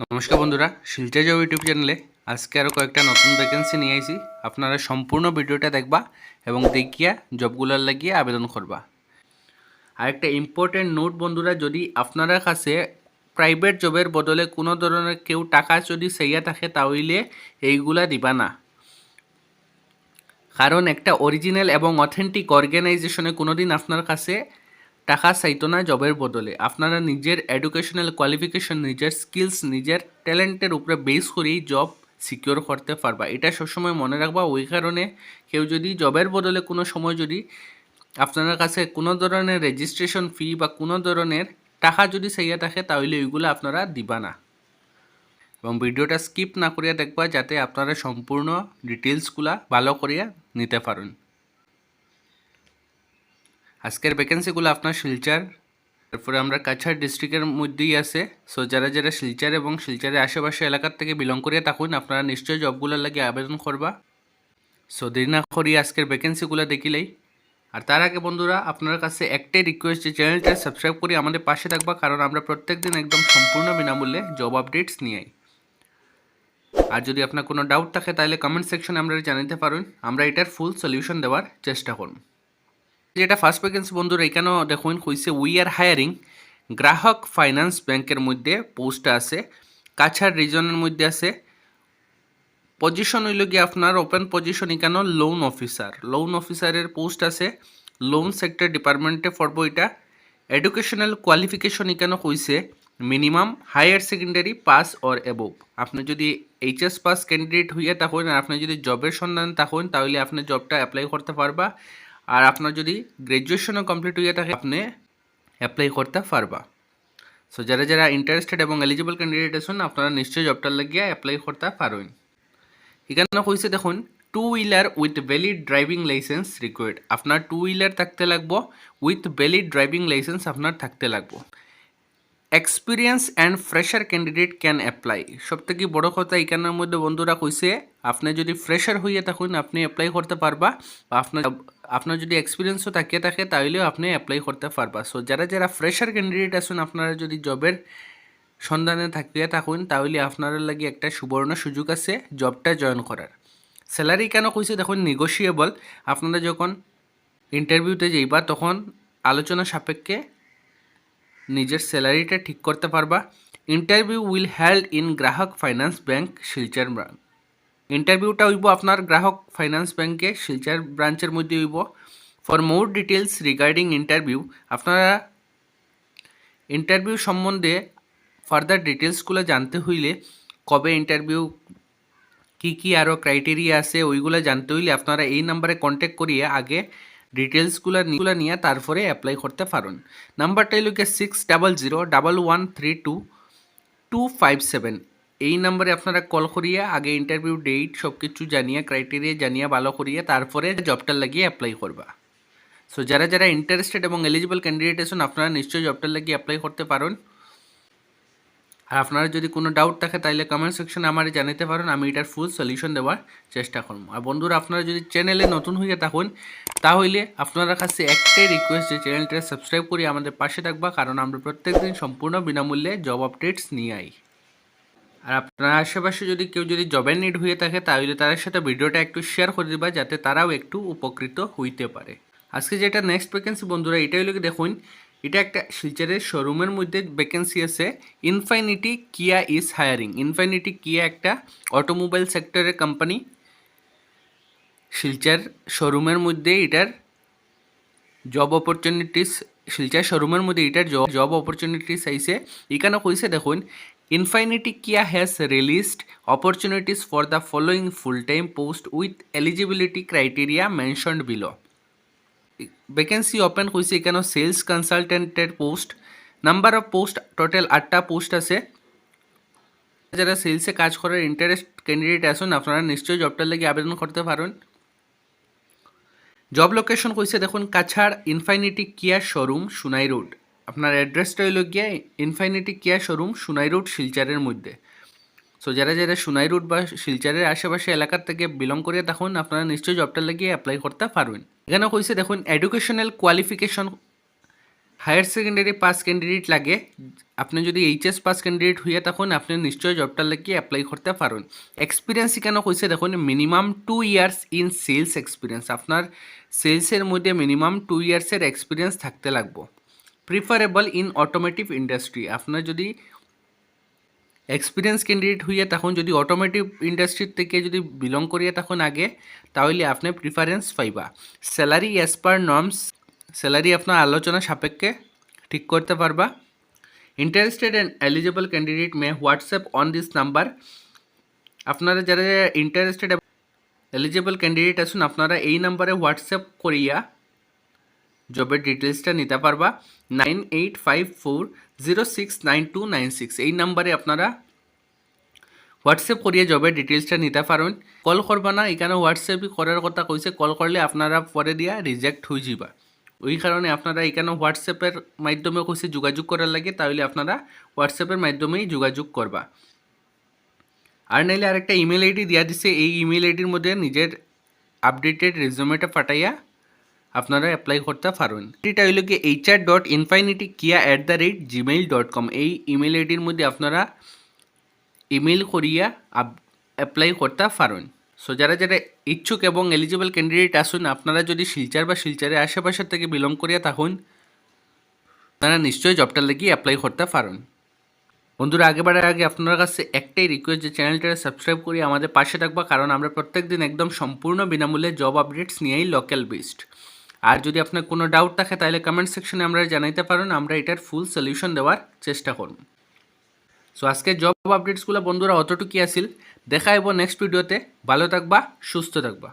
নমস্কার বন্ধুরা Silchar job YouTube চ্যানেলে আজকে আরও কয়েকটা নতুন ভ্যাকেন্সি নিয়ে আইছি। আপনারা সম্পূর্ণ ভিডিওটা দেখবা এবং দেখিয়া জবগুলোর লাগিয়ে আবেদন করবা। আর একটা ইম্পর্টেন্ট নোট বন্ধুরা, যদি আপনারা কাছে প্রাইভেট জবের বদলে কোনো ধরনের কেউ টাকা যদি সেইয়া থাকে তাহলে এইগুলা দিবা না। কারণ একটা অরিজিনাল এবং অথেন্টিক অর্গানাইজেশনে কোনোদিন আপনার কাছে টাকা চাইতো না জবের বদলে। আপনারা নিজের এডুকেশনাল কোয়ালিফিকেশন নিজের স্কিলস নিজের ট্যালেন্টের উপরে বেস করেই জব সিকিওর করতে পারবা। এটা সবসময় মনে রাখবা। ওই কারণে কেউ যদি জবের বদলে কোনো সময় যদি আপনার কাছে কোনো ধরনের রেজিস্ট্রেশন ফি বা কোনো ধরনের টাকা যদি চাইয়া থাকে, তাহলে ওইগুলো আপনারা দিবা না। এবং ভিডিওটা স্কিপ না করিয়া দেখবা, যাতে আপনারা সম্পূর্ণ ডিটেলসগুলা ভালো করিয়া নিতে পারেন। আজকের ভ্যাকেন্সিগুলো আপনার শিলচার, তারপরে আমরা কাছাড় ডিস্ট্রিক্টের মধ্যেই আছে। সো যারা যারা শিলচার এবং শিলচারের আশেপাশে এলাকার থেকে বিলং করে থাকুন, আপনারা নিশ্চয়ই জবগুলোর লাগে আবেদন করবা। সো দেরি না করি আজকের ভ্যাকেন্সিগুলো দেখিলেই। আর তার আগে বন্ধুরা, আপনার কাছে একটাই রিকোয়েস্ট যে চ্যানেলটা সাবস্ক্রাইব করে আমাদের পাশে থাকবা, কারণ আমরা প্রত্যেক দিন একদম সম্পূর্ণ বিনামূল্যে জব আপডেটস নিয়ে আই। আর যদি আপনার কোনো ডাউট থাকে, তাহলে কমেন্ট সেকশনে আমরা জানাতে পারেন। আমরা এটার ফুল সলিউশন দেওয়ার চেষ্টা করব। যেটা ফার্স্ট ভ্যাকেন্সি বন্ধুরা এখানেও দেখুন কইছে we are hiring Grahak finance ব্যাংকের মধ্যে পোস্ট আছে, কাছাড় রিজনের মধ্যে আছে। পজিশন হইল গিয়ে আপনার ওপেন পজিশন এখানে লোন অফিসার লোন অফিসারের পোস্ট আছে লোন সেক্টর ডিপার্টমেন্টে পড়ব এটা। এডুকেশনাল কোয়ালিফিকেশন এখানে কইছে minimum higher secondary pass or above আপনি যদি এইচএস পাস ক্যান্ডিডেট হইয়া থাকেন আর আপনি যদি জবের সন্ধান থাকেন, তাহলে আপনি জবটা অ্যাপ্লাই করতে পারবা। আর আপনার যদি গ্র্যাজুয়েশনও কমপ্লিট হয়ে থাকে, আপনি অ্যাপ্লাই করতে পারবা। সো যারা যারা ইন্টারেস্টেড এবং এলিজিবল ক্যান্ডিডেট আছেন, আপনারা নিশ্চয়ই জবটার লাগিয়ে অ্যাপ্লাই করতে পারবেন। এখানে কইছে দেখুন two wheeler with valid driving licence required আপনার টু হুইলার থাকতে লাগবো উইথ ভ্যালিড ড্রাইভিং লাইসেন্স আপনার থাকতে লাগবো। Experience and fresher candidate can apply সব থেকে বড় কথা এখানের মধ্যে বন্ধুরা কইছে, আপনি যদি ফ্রেশার হইয়া থাকুন, আপনি অ্যাপ্লাই করতে পারবা। বা আপনার আপনার যদি এক্সপিরিয়েন্সও থাকিয়ে থাকে তাহলেও আপনি অ্যাপ্লাই করতে পারবা। সো যারা যারা ফ্রেশার ক্যান্ডিডেট আছেন, আপনারা যদি জবের সন্ধানে থাকিয়ে থাকুন তাহলে আপনার লাগে একটা সুবর্ণ সুযোগ আছে জবটা জয়েন করার। স্যালারি কেন কইছে, দেখুন নেগোসিয়েবল আপনারা যখন ইন্টারভিউতে যাইবা, তখন আলোচনা সাপেক্ষে নিজের স্যালারিটা ঠিক করতে পারবা। Interview will held in Grahak finance bank Silchar branch ইন্টারভিউটা হইব আপনার গ্রাহক ফাইন্যান্স ব্যাংকে শিলচর ব্রাঞ্চের মধ্যে হইব। For more details regarding interview, আপনারা ইন্টারভিউ সম্বন্ধে ফার্দার ডিটেলসগুলো জানতে হইলে কবে ইন্টারভিউ, কি কি আরও ক্রাইটেরিয়া আছে, ওইগুলো জানতে হইলে আপনারা এই নাম্বারে কন্ট্যাক্ট করিয়ে আগে ডিটেলসগুলো নিয়ে তারপরে অ্যাপ্লাই করতে পারেন। নাম্বারটা গিয়ে six double zero double one three two two five seven এই নাম্বারে আপনারা কল করিয়ে, আগে ইন্টারভিউ ডেট সব কিছু জানিয়ে ক্রাইটেরিয়া জানিয়ে, ভালো করিয়ে, তারপরে জবটার লাগিয়ে অ্যাপ্লাই করবা। সো যারা যারা ইন্টারেস্টেড এবং এলিজিবল ক্যান্ডিডেট আছেন, আপনারা নিশ্চয়ই জবটার লাগিয়ে অ্যাপ্লাই করতে পারেন। আর আপনারা যদি কোনো ডাউট থাকে তাহলে কমেন্ট সেকশনে আমার জানাতে পারেন, আমি এটার ফুল সলিউশন দেওয়ার চেষ্টা করব। আর বন্ধুরা, আপনারা যদি চ্যানেলে নতুন হয়ে থাকুন তাহলে আপনার কাছে একটাই রিকোয়েস্ট যে চ্যানেলটা সাবস্ক্রাইব করে আমাদের পাশে থাকবা, কারণ আমরা প্রত্যেকদিন সম্পূর্ণ বিনামূল্যে জব আপডেটস নিয়ে আই। আর আপনার আশেপাশে যদি কেউ যদি জবের নিড হয়ে থাকে তাহলে তাদের সাথে ভিডিওটা একটু শেয়ার করে দিবা, যাতে তারাও একটু উপকৃত হইতে পারে। আজকে যেটা নেক্সট ভ্যাকেন্সি বন্ধুরা এটা হলো কি দেখুন এটা একটা শিলচরের শোরুমের মধ্যে ভ্যাকেন্সি আছে। ইনফাইনিটি কিয়া ইজ হায়ারিং ইনফাইনিটি কিয়া একটা অটোমোবাইল সেক্টরের কোম্পানি শিলচর শোরুমের মধ্যে এটার জব অপরচুনিটিস শিলচর শোরুমের মধ্যে এটার জব জব অপরচুনিটিস আইসে এখানে কইছে, দেখুন infinity Kia has released opportunities for the following full time post with eligibility criteria mentioned below vacancy open হয়েছে এখানে sales কনসালটেন্টের post number of post total আটটা পোস্ট আছে। যারা সেলসে কাজ করার ইন্টারেস্ট ক্যান্ডিডেট আসুন আপনারা নিশ্চয়ই জবটার লাগে আবেদন করতে পারেন জব লোকেশন কইছে দেখুন কাছাড় ইনফাইনিটি কিয়া শোরুম সুনাই রোড আপনার অ্যাড্রেসটা হইল গিয়া ইনফাইনিটি কিয়া শোরুম সুনাই রোড শিলচারের মধ্যে। সো যারা যারা সুনাই রোড বা শিলচারের আশেপাশে এলাকার থেকে বিলং করে তখন আপনারা নিশ্চয়ই জবটার লাগিয়ে অ্যাপ্লাই করতে পারবেন। এখানে কইছে দেখুন educational qualification higher secondary pass candidate লাগে। আপনি যদি এইচএস পাস ক্যান্ডিডেট হইয়া তখন আপনি নিশ্চয়ই জবটার লাগি অ্যাপ্লাই করতে পারেন এক্সপিরিয়েন্স কেন কইছে দেখুন minimum two years in sales experience আপনার সেলসের মধ্যে মিনিমাম টু ইয়ার্সের এক্সপিরিয়েন্স থাকতে লাগবো। প্রিফারেবল ইন অটোমেটিভ ইন্ডাস্ট্রি আপনার যদি এক্সপিরিয়েন্স ক্যান্ডিডেট হইয়া তখন যদি অটোমেটিভ ইন্ডাস্ট্রির থেকে যদি বিলং করিয়া তখন আগে, তাহলে আপনি প্রিফারেন্স পাইবা। Salary as per norms salary আপনার আলোচনা সাপেক্ষে ঠিক করতে পারবা। Interested and eligible candidate may WhatsApp on this number আপনারা যারা ইন্টারেস্টেড এলিজিবল ক্যান্ডিডেট আছেন, আপনারা এই নাম্বারে হোয়াটসঅ্যাপ করিয়া জবের ডিটেলসটা নিতে পারবা। Nine eight five four zero six nine two nine six এই নাম্বারে আপনারা হোয়াটসঅ্যাপ করিয়ে জবের ডিটেলসটা নিতে পারেন। কল করবা না এখানে হোয়াটসঅ্যাপ করার কথা কইছে। কল করলে আপনারা পরে দিয়া রিজেক্ট হয়ে যাবা ওই কারণে আপনারা এখানে হোয়াটসঅ্যাপের মাধ্যমে কইছে যোগাযোগ করার লাগে, তাহলে আপনারা হোয়াটসঅ্যাপের মাধ্যমেই যোগাযোগ করবা। আর নাইলে আরেকটা ইমেল আইডি দেওয়া দিছে। এই ইমেল আইডির মধ্যে নিজের আপডেটেড রেজুমেটা পাঠাইয়া আপনারা অ্যাপ্লাই করতে পারেন এটা হইল কি HR dot infinity Kia at the rate Gmail dot com এই ইমেল আইডির মধ্যে আপনারা ইমেল করিয়া অ্যাপ্লাই করতে পারেন সো যারা যারা ইচ্ছুক এবং এলিজিবল ক্যান্ডিডেট আসুন, আপনারা যদি শিলচার বা শিলচারের আশেপাশের থেকে বিলং করিয়া থাকুন আপনারা নিশ্চয়ই জবটার লাগি অ্যাপ্লাই করতে পারেন বন্ধুরা, আগে বাড়ার আগে আপনার কাছে একটাই রিকোয়েস্ট যে চ্যানেলটা সাবস্ক্রাইব করে, আমাদের পাশে থাকবা, কারণ আমরা প্রত্যেক দিন একদম সম্পূর্ণ বিনামূল্যে জব আপডেটস নিয়েই লোকাল বেসড আর যদি আপনার কোনো ডাউট থাকে, তাহলে কমেন্ট সেকশনে আমরা জানাইতে পারেন। আমরা এটার ফুল সলিউশন দেওয়ার চেষ্টা করব। সো আজকে জব আপডেটসগুলো বন্ধুরা অতটুকুই আসিল দেখা এবো নেক্সট ভিডিওতে ভালো থাকবা, সুস্থ থাকবা।